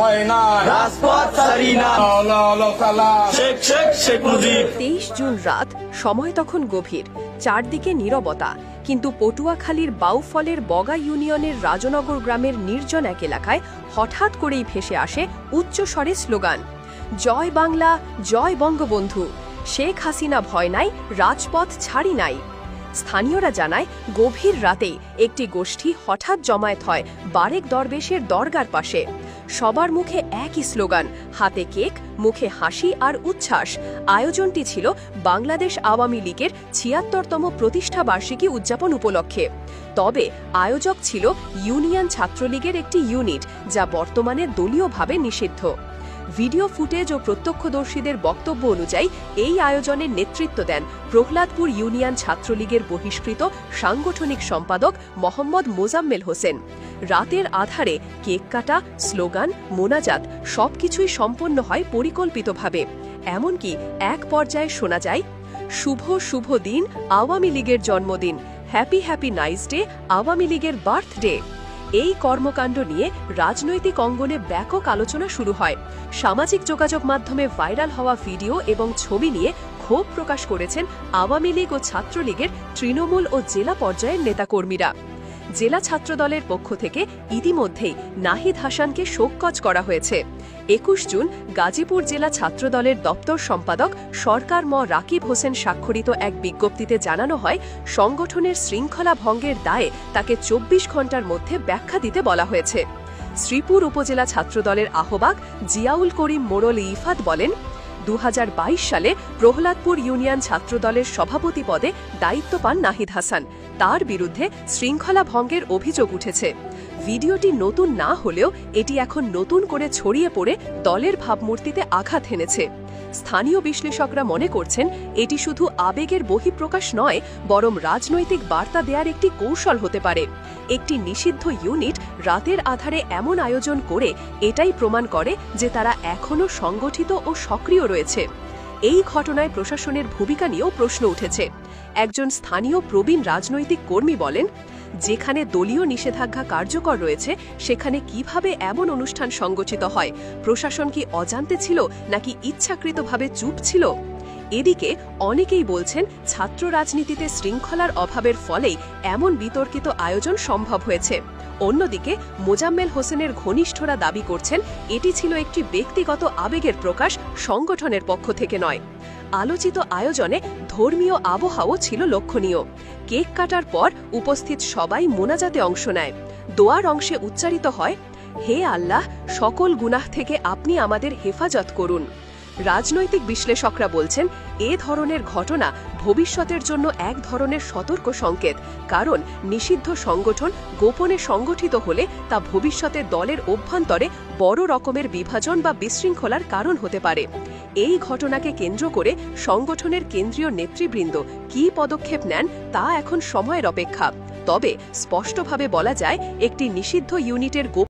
হয় না রাজপথ ছাড়ি না। আল্লাহ আল্লাহ সালাম শেখ শেখ শেখ মুজিব। তেইশ জুন রাত সময় তখন গভীর চারদিকে নীরবতা। কিন্তু পটুয়াখালীর বাউফলের বগা ইউনিয়নের রাজনগর গ্রামের নির্জন এক এলাকায় হঠাৎ করেই ভেসে আসে উচ্চস্বরে স্লোগান জয় বাংলা জয় বঙ্গবন্ধু। শেখ হাসিনা ভয় নাই রাজপথ ছাড়ি নাই। স্থানীয়রা জানায় গভীর রাতেই একটি গোষ্ঠী হঠাৎ জমায়েত হয় বারেক দরবেশের দরগার পাশে। সবার মুখে একই স্লোগান, হাতে কেক, মুখে হাসি আর উচ্ছ্বাস। আয়োজনটি ছিল বাংলাদেশ আওয়ামী লীগের ছিয়াত্তরতম প্রতিষ্ঠা বার্ষিকী উদযাপন উপলক্ষে। তবে আয়োজক ছিল ইউনিয়ন ছাত্রলীগের একটি ইউনিট, যা বর্তমানে দলীয়ভাবে নিষিদ্ধ। ভিডিও ফুটেজ ও প্রত্যক্ষদর্শীদের বক্তব্য অনুযায়ী, এই আয়োজনের নেতৃত্ব দেন প্রহ্লাদপুর ইউনিয়ন ছাত্রলীগের বহিষ্কৃত সাংগঠনিক সম্পাদক মোহাম্মদ মোজাম্মেল হোসেন। রাতের আধারে কেক কাটা, স্লোগান, মোনাজাত সবকিছুই সম্পন্ন হয় পরিকল্পিতভাবে। এমনকি এক পর্যায়ে শোনা যায়, শুভ শুভ দিন, আওয়ামী লীগের জন্মদিন, happy happy nice day, Awami লীগের বার্থডে এই কর্মকাণ্ড নিয়ে রাজনৈতিক অঙ্গনে ব্যাপক আলোচনা শুরু হয়। সামাজিক যোগাযোগ মাধ্যমে ভাইরাল হওয়া ভিডিও এবং ছবি নিয়ে ক্ষোভ প্রকাশ করেছেন আওয়ামী লীগ ও ছাত্রলীগের তৃণমূল ও জেলা পর্যায়ের নেতাকর্মীরা। জেলা ছাত্রদলের পক্ষ থেকে ইতিমধ্যেই নাহিদ হাসানকে শোকজ করা হয়েছে। একুশ জুন গাজীপুর জেলা ছাত্রদলের দপ্তর সম্পাদক সরকার ম রাকিব হোসেন স্বাক্ষরিত এক বিজ্ঞপ্তিতে জানানো হয়, সংগঠনের শৃঙ্খলা ভঙ্গের দায়ে তাকে চব্বিশ ঘণ্টার মধ্যে ব্যাখ্যা দিতে বলা হয়েছে। শ্রীপুর উপজেলা ছাত্রদলের আহ্বাক জিয়াউল করিম মোড়ল ইফাত বলেন দু হাজার বাইশ সালে প্রহ্লাদপুর ইউনিয়ন ছাত্রদলের সভাপতি পদে দায়িত্ব পান নাহিদ হাসান। তার বিরুদ্ধে শৃঙ্খলা ভঙ্গের অভিযোগ উঠেছে। ভিডিওটি নতুন না হলেও এটি এখন নতুন করে ছড়িয়ে পড়ে দলের ভাবমূর্তিতে আঘাত হেনেছে। স্থানীয় বিশ্লেষকরা মনে করছেন, এটি শুধু আবেগের বহিঃপ্রকাশ নয়, বরং রাজনৈতিক বার্তা দেওয়ার একটি কৌশল হতে পারে। একটি নিষিদ্ধ ইউনিট রাতের আধারে এমন আয়োজন করে এটাই প্রমাণ করে যে তারা এখনও সংগঠিত ও সক্রিয় রয়েছে। এই ঘটনায় প্রশাসনের ভূমিকা নিয়েও প্রশ্ন উঠেছে। একজন স্থানীয় প্রবীণ রাজনৈতিক কর্মী বলেন যেখানে দলীয় নিষেধাজ্ঞা কার্যকর রয়েছে, সেখানে কীভাবে এমন অনুষ্ঠান সংগঠিত হয়? প্রশাসন কি অজান্তে ছিল নাকি ইচ্ছাকৃতভাবে চুপ ছিল? এদিকে অনেকেই বলছেন, ছাত্র রাজনীতিতে শৃঙ্খলার অভাবের ফলেই এমন বিতর্কিত আয়োজন সম্ভব হয়েছে। অন্যদিকে, মোজাম্মেল হোসেনের ঘনিষ্ঠরা দাবি করছেন, এটি ছিল একটি ব্যক্তিগত আবেগের প্রকাশ সংগঠনের পক্ষ থেকে নয়। আলোচিত আয়োজনে ধর্মীয় আবহাওয়াও ছিল লক্ষণীয়। কেক কাটার পর উপস্থিত সবাই মোনাজাতে অংশ নেয়। দোয়ার অংশে উচ্চারিত হয়, হে আল্লাহ, সকল গুনাহ থেকে আপনি আমাদের হেফাজত করুন। রাজনৈতিক বিশ্লেষকরা বলছেন, এ ধরনের ঘটনা ভবিষ্যতের জন্য এক ধরনের সতর্ক সংকেত, কারণ নিষিদ্ধ সংগঠন গোপনে সংগঠিত হলে তা ভবিষ্যতে দলের অভ্যন্তরে বড় রকমের বিভাজন বা বিশৃঙ্খলার কারণ হতে পারে। এই ঘটনাকে কেন্দ্র করে সংগঠনের কেন্দ্রীয় নেতৃবৃন্দ কি পদক্ষেপ নেন তা এখন সময়ের অপেক্ষা। তবে স্পষ্টভাবে বলা যায়, একটি নিষিদ্ধ ইউনিটের গোপ